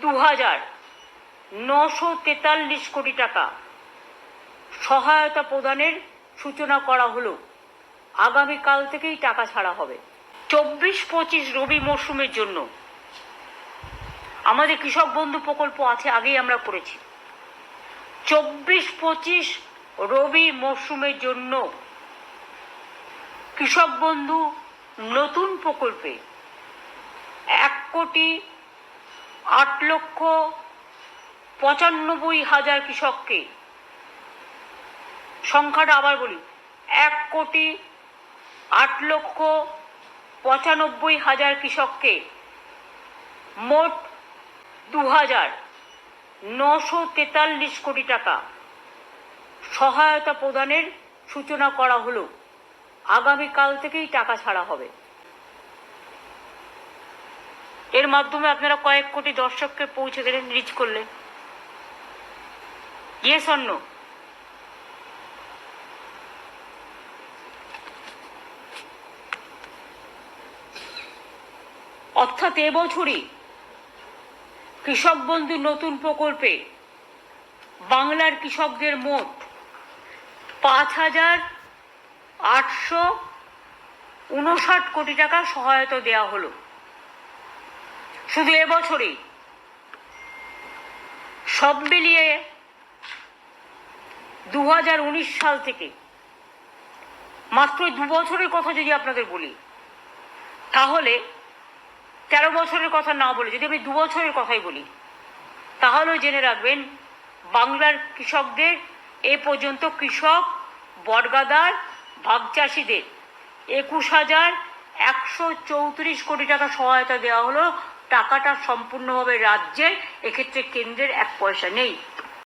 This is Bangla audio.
দু হাজার নশো তেতাল্লিশ কোটি টাকা সহায়তা প্রদানের সূচনা করা হলো। আগামীকাল থেকেই টাকা ছাড়া হবে। চব্বিশ পঁচিশ রবি মরশুমের জন্য। আমাদের কৃষক বন্ধু প্রকল্প আছে, আগেই আমরা করেছি। চব্বিশ পঁচিশ রবি মরশুমের জন্য কৃষক বন্ধু নতুন প্রকল্পে এক কোটি আট লক্ষ পঁচানব্বই হাজার কৃষককে। সংখ্যাটা আবার বলি, এক কোটি আট লক্ষ পঁচানব্বই হাজার কৃষককে মোট দু হাজার নশো তেতাল্লিশ কোটি টাকা সহায়তা প্রদানের সূচনা করা হলো। আগামীকাল থেকেই টাকা ছাড়া হবে। এর মাধ্যমে আপনারা কয়েক কোটি দর্শককে পৌঁছে গেলেন রিচ করলেন। ইয়েস অন্য অর্থাৎ এবছরই কৃষক বন্ধু নতুন প্রকল্পে বাংলার কৃষকদের মোট পাঁচ হাজার আটশো উনষাট কোটি টাকা সহায়তা দেওয়া হলো। শুধু এবছরেই। সব মিলিয়ে দু হাজার উনিশ সাল থেকে মাত্র দু বছরের কথা যদি আপনাদের বলি, তাহলে তেরো বছরের কথা না বলে যদি আমি দু বছরের কথাই বলি তাহলেও জেনে রাখবেন বাংলার কৃষকদের এ পর্যন্ত কৃষক, বটগাদার ভাগ চাষিদের একুশ হাজার একশো চৌত্রিশ কোটি টাকা সহায়তা দেওয়া হলো টাকাটা সম্পূর্ণভাবে রাজ্যের এক্ষেত্রে কেন্দ্রের এক পয়সা নেই।